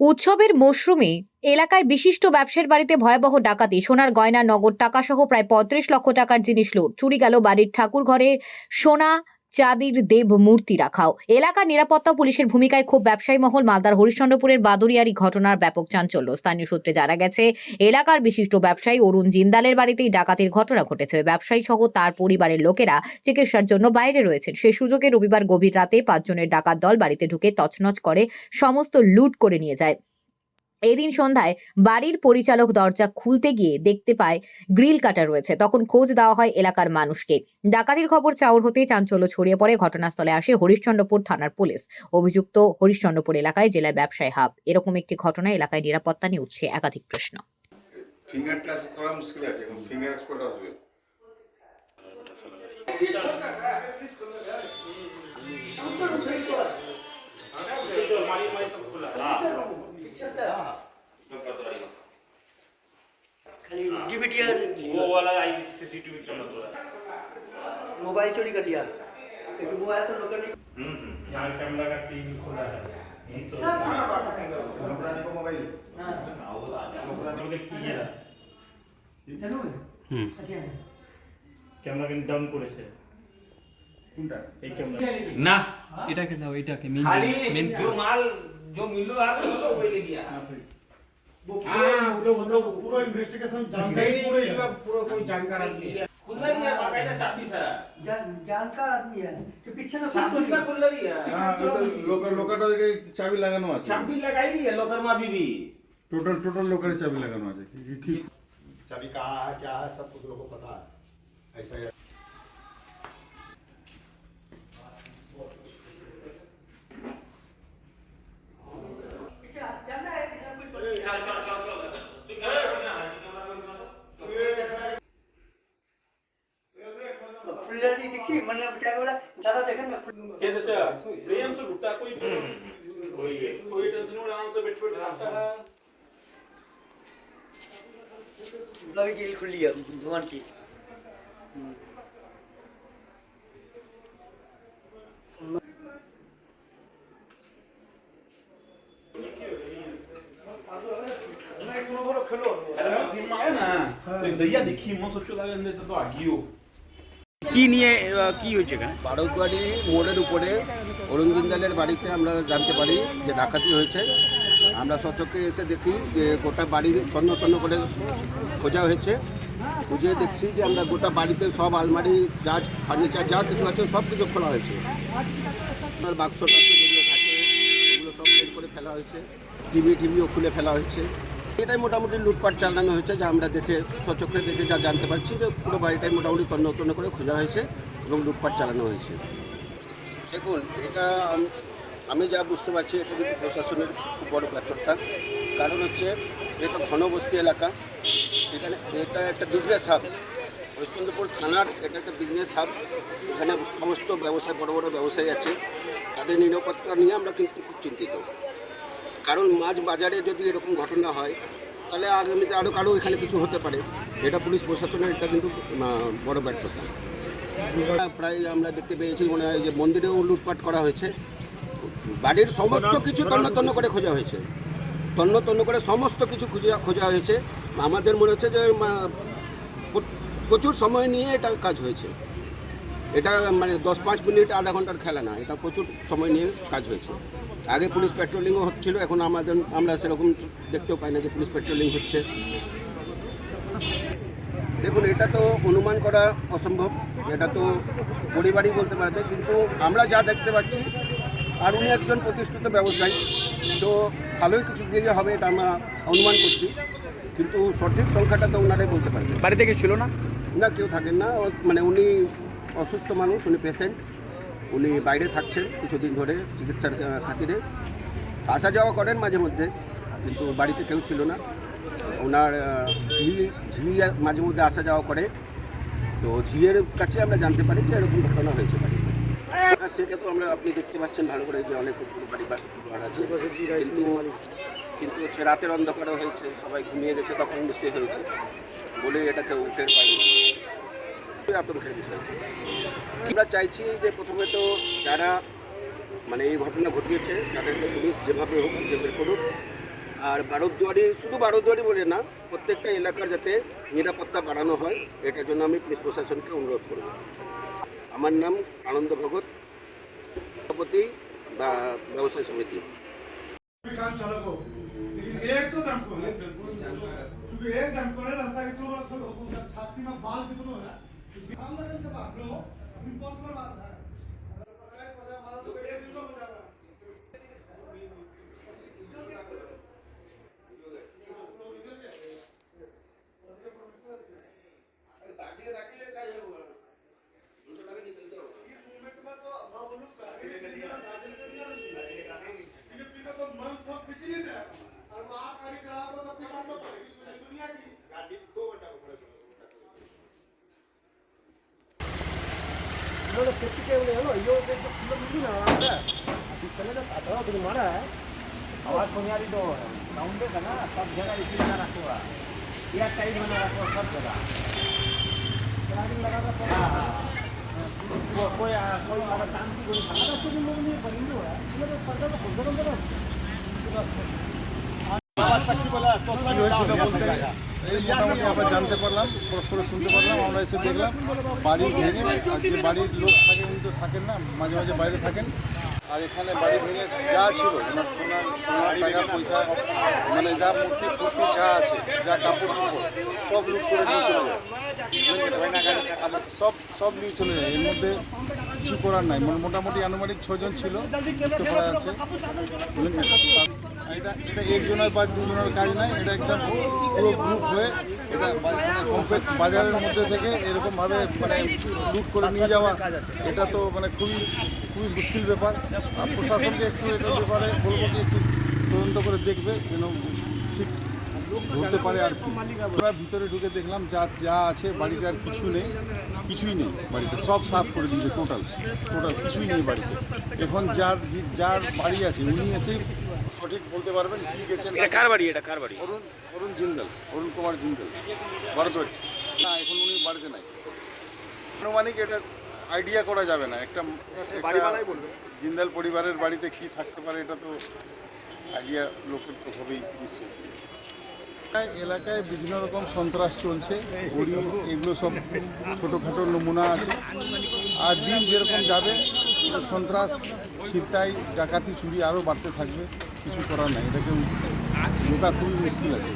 উৎসবের মরশুমে এলাকায় বিশিষ্ট ব্যবসার বাড়িতে ভয়াবহ ডাকাতি। সোনার গয়না, নগদ টাকা সহ প্রায় পঁয়ত্রিশ লক্ষ টাকার জিনিস লুট। চুরি গেল বাড়ির ঠাকুর ঘরে সোনা চাঁদির দেব মূর্তি রাখাও। এলাকার নিরাপত্তা পুলিশের ভূমিকায় খুব ব্যবসায়ী মহল, মালদার হরিশ্চন্দ্রপুরের বাদুরিয়ারি ঘটনার ব্যাপক চাঞ্চল্য। স্থানীয় সূত্রে জানা গেছে, এলাকার বিশিষ্ট ব্যবসায়ী অরুণ জিন্দালের বাড়িতেই ডাকাতির ঘটনা ঘটেছে। ব্যবসায়ী সহ তার পরিবারের লোকেরা চিকিৎসার জন্য বাইরে রয়েছেন। সে সুযোগে রবিবার গভীর রাতে পাঁচজনের ডাকাত দল বাড়িতে ঢুকে তছনছ করে সমস্ত লুট করে নিয়ে যায়। এদিন সন্ধ্যায় বাড়ির পরিচালক দরজা খুলতে গিয়ে দেখতে পায় গ্রিল কাটা রয়েছে। তখন খোঁজ দেওয়া হয় এলাকার মানুষকে। ডাকাতির খবর চাউর হতেই চাঞ্চল্য ছড়িয়ে পড়ে। ঘটনাস্থলে আসে হরিশ্চন্দ্রপুর থানার পুলিশ। অভিযুক্ত হরিশ্চন্দ্রপুর এলাকায় জেলায় ব্যবসায় হাব। এরকম একটি ঘটনায় এলাকায় নিরাপত্তা নিয়ে উঠছে একাধিক প্রশ্ন। ফিঙ্গার টাচ করা মুশকিল আছে এখন। ফিঙ্গার আসবে। হ্যাঁ। मोबाइल चोरी कर लिया एक मोबाइल तो लोगों ने यहाँ कैमरा का टीवी खुला है यहीं तो सब মোবাইল हाँ আমাদের কি এরা জানো আচ্ছা ক্যামেরা কিন্তু ডাউন করেছে কোনটা এই ক্যামেরা না এটাকে দাও এটাকে মেন खाली মেন जो माल जो मिलो आप तो वही ले गया वो हाँ। वो मतलब पूरा इन्वेस्टिगेशन जानकारी नहीं पूरा कोई जानकार आदमी है। कुल्लर है बाकायदा चाबी सा। जानकार आदमी है। कि पीछे ना चाबी सा कुल्ला ही। है तो लोकर लोकर के चाबी लगानो है चाबी लगाई है लोकर में अभी भी। टोटल टोटल लोकर चाबी लगानो है चाबी कहाँ है क्या है सब कुछ लोगों को पता है। ऐसा फुलझड़ी दिखी मैंने बचाया बोला ज्यादा देखा ना ये चाचा प्रेम से लुटा कोई वही है कोई टेंशन नहीं आराम से बैठ बैठ खाता है लगी गिल खुली है भगवान की अरे दिन में आया ना तो दैया देखी मैं सोचो लगा अंदर तो आगी हो কি নিয়ে কি হয়েছে এখানে? মোড়ের উপরে অরুণ জিন্দালের বাড়িতে আমরা জানতে পারি যে ডাকাতি হয়েছে। আমরা সচক্ষে এসে দেখি যে গোটা বাড়ি তন্ন তন্ন করে খোঁজা হয়েছে। খুঁজে দেখছি যে আমরা গোটা বাড়িতে সব আলমারি, যা ফার্নিচার, যা কিছু আছে সব কিছু খোলা হয়েছে। আপনার বাক্স টাক্স যেগুলো থাকে, ওগুলো সব বের করে ফেলা হয়েছে। টিভি, টিভিও খুলে ফেলা হয়েছে। এটাই মোটামুটি লুটপাট চালানো হয়েছে, যা আমরা দেখে সচক্ষে দেখে যা জানতে পারছি যে পুরো বাড়িটাই মোটামুটি তন্ন তন্ন করে খোঁজা হয়েছে এবং লুটপাট চালানো হয়েছে। দেখুন, এটা আম- যা বুঝতে পারছি, এটা কিন্তু প্রশাসনের খুব বড় ব্যর্থতা কারণ হচ্ছে, এটা ঘনবস্তি এলাকা। এখানে এটা একটা বিজনেস হাব হরিশ্চন্দ্রপুর থানার এটা একটা বিজনেস হাব এখানে সমস্ত ব্যবসায়, বড় বড় ব্যবসায়ী আছে। তাদের নিরাপত্তা নিয়ে আমরা কিন্তু খুব চিন্তিত। কারণ মাছ বাজারে যদি এরকম ঘটনা হয়, তাহলে আগামীতে আরও কারও এখানে কিছু হতে পারে। এটা পুলিশ প্রশাসনের, এটা কিন্তু বড় ব্যর্থতা। প্রায় আমরা দেখতে পেয়েছি মনে হয় যে মন্দিরেও লুটপাট করা হয়েছে। বাড়ির সমস্ত কিছু তন্ন তন্ন করে খোঁজা হয়েছে। তন্ন তন্ন করে সমস্ত কিছু খুঁজে, খোঁজা হয়েছে। আমাদের মনে হচ্ছে যে প্রচুর সময় নিয়ে এটা কাজ হয়েছে। এটা মানে দশ পাঁচ মিনিট আধা ঘণ্টার খেলা না এটা প্রচুর সময় নিয়ে কাজ হয়েছে। আগে পুলিশ পেট্রোলিংও হচ্ছিল এখন আমাদের আমরা সেরকম দেখতেও পাই না যে পুলিশ পেট্রোলিং হচ্ছে। দেখুন এটা তো অনুমান করা অসম্ভব এটা তো পরিবারই বলতে পারবে কিন্তু আমরা যা দেখতে পাচ্ছি আর উনি একজন প্রতিষ্ঠিত ব্যবসায়ী তো ভালোই কিছু দিয়ে হবে এটা আমরা অনুমান করছি কিন্তু সঠিক সংখ্যাটা তো ওনারাই বলতে পারবে। বাড়িতে কি ছিল না? না কেউ থাকেন না মানে উনি অসুস্থ মানুষ, উনি পেশেন্ট উনি বাইরে থাকছেন কিছুদিন ধরে চিকিৎসার খাতিরে। আসা যাওয়া করেন মাঝে মধ্যে, কিন্তু বাড়িতে কেউ ছিল না। ওনার ঝি ঝি মাঝে মধ্যে আসা যাওয়া করে। তো ঝিয়ের কাছে আমরা জানতে পারি যে এরকম ঘটনা হয়েছে বাড়িতে। সেটা তো আমরা আপনি দেখতে পাচ্ছেন ভালো করে যে অনেক বাড়ি আছে। কিন্তু কিন্তু হচ্ছে রাতের অন্ধকারও হয়েছে, সবাই ঘুমিয়ে গেছে, তখন নিশ্চয়ই হয়েছে বলে এটাকে উঠের পাইনি খুবই আতঙ্কের বিষয় আমরা চাইছি যে প্রথমে তো যারা মানে এই ঘটনা ঘটিয়েছে তাদেরকে পুলিশ যেভাবে হোক যে বের করুক আর বারোদুয়ারি শুধু বারোদুয়ারি বলে না প্রত্যেকটা এলাকার যাতে নিরাপত্তা বাড়ানো হয় এটার জন্য আমি পুলিশ প্রশাসনকে অনুরোধ করব আমার নাম আনন্দ ভগত সভাপতি বা ব্যবসায় সমিতি काम चालक हो लेकिन एक तो डंको है क्योंकि एक डंको है रास्ता के तो छाती में बाल कितनो है काम ना करते बात लो अभी बहुत बार बात है आवाज़ बुनियादी तो साउंड का ना सब जगह इसी लगा रखो या टाइम बना रखो सब जगह चार्जिंग लगा कर हाँ हाँ कोई कोई अगर काम की कोई तो तुम लोग नहीं बनी हुआ है ये तो पर्दा तो खुद बंद करो মোটামুটি আমরা জানতে পারলাম শুনতে পারলাম আমরা এসে দেখলাম ভেঙে বাড়ির লোক তো থাকেন না মাঝে মাঝে বাইরে থাকেন। আর এখানে ভেঙে যা ছিল সোনার পয়সা মানে যা যা আছে যা কাপড় সব সব সব নিয়ে চলে যায় এর মধ্যে কিছু করার নাই মানে মোটামুটি আনুমানিক ছজন ছিল বুঝতে এটা এটা একজনের বা দুজনের কাজ নাই, এটা একদম পুরো গ্রুপ হয়ে এটা বাজারের মধ্যে থেকে এরকমভাবে মানে লুট করে নিয়ে যাওয়া, এটা তো মানে খুবই খুবই মুশকিল ব্যাপার। আর প্রশাসনকে একটু এটার ব্যাপারে বলব যে একটু তদন্ত করে দেখবে যেন ঠিক ধরতে পারে আর কি। আমরা ভিতরে ঢুকে দেখলাম যা যা আছে বাড়িতে আর কিছু নেই, কিছুই নেই বাড়িতে, সব সাফ করে দিয়েছে টোটাল টোটাল কিছুই নেই বাড়িতে। এখন যার যার বাড়ি আছে, উনি এসেই সঠিক বলতে পারবেন কি গেছেন এটা কার বাড়ি? এটা কার বাড়ি? অরুণ অরুণ জিন্দাল অরুণ কুমার জিন্দল ভারতবাড়ি না এখন উনি বাড়িতে নাই। আনুমানিক এটা আইডিয়া করা যাবে না। একটা বাড়িওয়ালাই বলবে। জিন্দাল পরিবারের বাড়িতে কি থাকতে পারে এটা তো আইডিয়া লোকের তো হবেই নিশ্চয়ই এলাকায়- এলাকায় বিভিন্ন রকম সন্ত্রাস চলছে ওড়ি এগুলো সব ছোটোখাটো নমুনা আছে। আর দিন যেরকম যাবে সন্ত্রাস ছিনতাই ডাকাতি চুরি আরও বাড়তে থাকবে। কিছু করার নাই এটাকে রোকা খুবই মুশকিল আছে।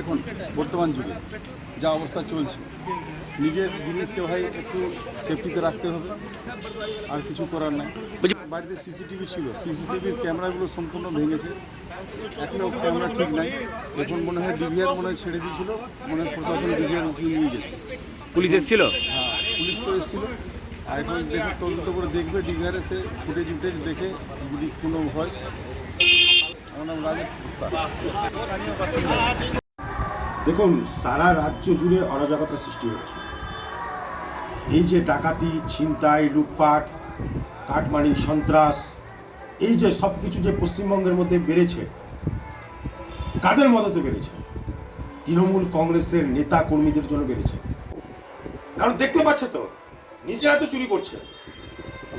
এখন বর্তমান যুগে যা অবস্থা চলছে নিজের জিনিসকে ভাই একটু সেফটিতে রাখতে হবে আর কিছু করার নাই। বাড়িতে সিসিটিভি ছিল সিসিটিভির ক্যামেরাগুলো সম্পূর্ণ ভেঙেছে একটাও ক্যামেরা ঠিক নাই। এখন মনে হয় ডিভিআর মনে হয় ছেড়ে দিয়েছিল মনে হয় প্রশাসন ডিভিআর উঠিয়ে নিয়ে গেছে। পুলিশ এসেছিল? হ্যাঁ পুলিশ তো এসেছিল। আর এখন দেখে তদন্ত করে দেখবে ডিভিআর এসে ফুটেজ উটেজ দেখে যদি কোনো হয় দেখুন, সারা রাজ্য জুড়ে অরাজকতা সৃষ্টি হয়েছে। এই যে ডাকাতি, ছিনতাই, লুটপাট কাটমারি সন্ত্রাস, এই যে সব কিছু যে পশ্চিমবঙ্গের মধ্যে বেড়েছে, কাদের মদতে বেড়েছে? তৃণমূল কংগ্রেসের নেতা কর্মীদের জন্য বেড়েছে। কারণ দেখতে পাচ্ছে তো, নিজেরা তো চুরি করছে।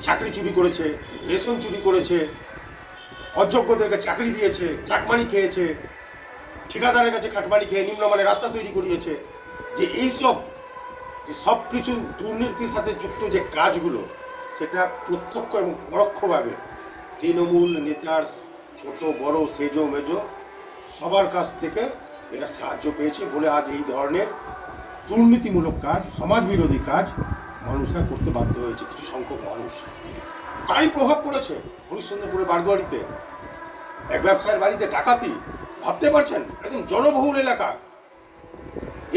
চাকরি চুরি করেছে, রেশন চুরি করেছে অযোগ্যদেরকে চাকরি দিয়েছে কাটমানি খেয়েছে, ঠিকাদারের কাছে কাটমানি খেয়ে নিম্নমানের রাস্তা তৈরি করিয়েছে। যে এইসব যে সব কিছু দুর্নীতির সাথে যুক্ত যে কাজগুলো, সেটা প্রত্যক্ষ এবং পরোক্ষভাবে তৃণমূল নেতার ছোট, বড়, সেজো মেজো সবার কাছ থেকে এরা সাহায্য পেয়েছে বলে আজ এই ধরনের দুর্নীতিমূলক কাজ সমাজ বিরোধী কাজ মানুষরা করতে বাধ্য হয়েছে, কিছু সংখ্যক মানুষ। তারই প্রভাব পড়েছে হরিশ্চন্দ্রপুরের বারদুয়ারিতে। এক ব্যবসায়ীর বাড়িতে ডাকাতি, ভাবতে পারছেন? একদম জনবহুল এলাকা।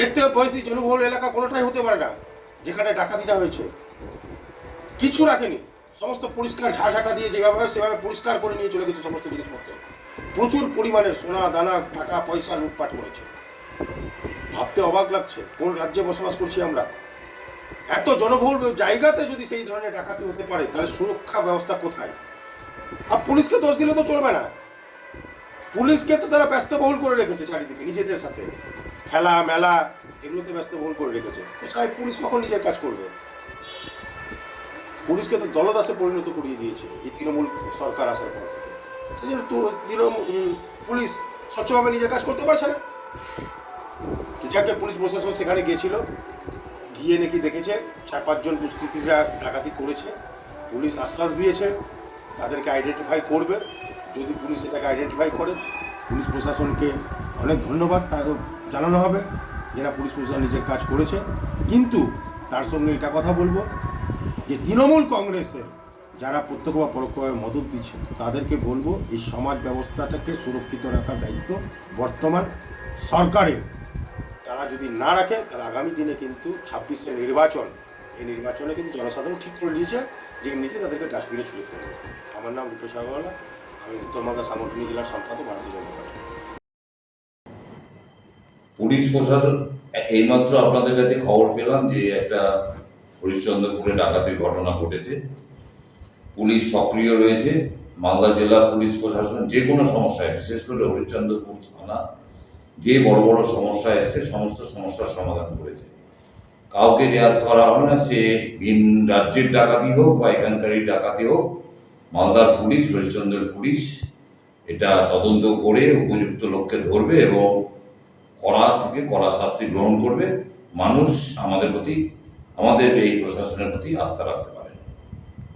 এর থেকে বয়সী জনবহুল এলাকা কোনোটাই হতে পারে না, যেখানে ডাকাতিটা হয়েছে। কিছু রাখেনি। সমস্ত পরিষ্কার ঝাড়ঝাটা দিয়ে যেভাবে হয় সেভাবে পরিষ্কার করে নিয়ে চলে গেছে সমস্ত জিনিসপত্র। প্রচুর পরিমাণে সোনা, দানা, টাকা, পয়সা লুটপাট করেছে। ভাবতে অবাক লাগছে, কোন রাজ্যে বসবাস করছি আমরা? এত জনবহুল জায়গাতে যদি সেই ধরনের ডাকাতি হতে পারে, তাহলে সুরক্ষা ব্যবস্থা কোথায়? আর পুলিশকে দোষ দিলে তো চলবে না। পুলিশকে তো তারা ব্যস্তবহুল করে রেখেছে চারিদিকে, নিজেদের সাথে। খেলা, মেলা, এগুলোতে ব্যস্তবহুল করে রেখেছে। তো সাহেব, পুলিশ কখন নিজের কাজ করবে? পুলিশকে তো দলদাসে পরিণত করিয়ে দিয়েছে, এই তৃণমূল সরকার আসার পর থেকে। সেই জন্য তৃণমূল পুলিশ স্বচ্ছভাবে নিজের কাজ করতে পারছে না। তো যাকে পুলিশ প্রশাসন সেখানে গিয়েছিল। গিয়ে নাকি দেখেছে, চার পাঁচজন দুষ্কৃতীরা ডাকাতি করেছে। পুলিশ আশ্বাস দিয়েছে, তাদেরকে আইডেন্টিফাই করবে। যদি পুলিশ এটাকে আইডেন্টিফাই করে, পুলিশ প্রশাসনকে অনেক ধন্যবাদ তার জানানো হবে যারা পুলিশ প্রশাসন নিজের কাজ করেছে। কিন্তু তার সঙ্গে এটা কথা বলব যে তৃণমূল কংগ্রেসের যারা প্রত্যক্ষ বা পরোক্ষভাবে মদত দিচ্ছে, তাদেরকে বলব এই সমাজ ব্যবস্থাটাকে সুরক্ষিত রাখার দায়িত্ব বর্তমান সরকারের। তারা যদি না রাখে, তাহলে আগামী দিনে কিন্তু ছাব্বিশের নির্বাচন, এই নির্বাচনে কিন্তু জনসাধারণ ঠিক করে নিয়েছে যে এমনিতে তাদেরকে ডাস্টবিনে ছুড়ে ফেলবে আমার নাম রূপেশ আগরওয়ালা। আমি উত্তর মালদা সাংগঠনিক জেলার সম্পাদক ভারতীয় জনতা পার্টি। পুলিশ প্রশাসন এইমাত্র আপনাদের কাছে খবর পেলাম যে একটা হরিশ্চন্দ্রপুরে ডাকাতির ঘটনা ঘটেছে। পুলিশ সক্রিয় রয়েছে। মালদা জেলা পুলিশ প্রশাসন যে কোনো সমস্যায়, বিশেষ করে হরিশ্চন্দ্রপুর থানা যে বড় বড় সমস্যা এসছে, সমস্ত সমস্যার সমাধান করেছে। কাউকে রেয়াত করা হবে না, সে ভিন রাজ্যের ডাকাতি হোক বা এখানকারই ডাকাতি হোক, মালদার পুলিশ, হরিশ্চন্দ্রের পুলিশ, এটা তদন্ত করে উপযুক্ত লোককে ধরবে এবং কড়া থেকে কড়া শাস্তি গ্রহণ করবে। মানুষ আমাদের প্রতি, আমাদের এই প্রশাসনের প্রতি আস্থা রাখতে পারে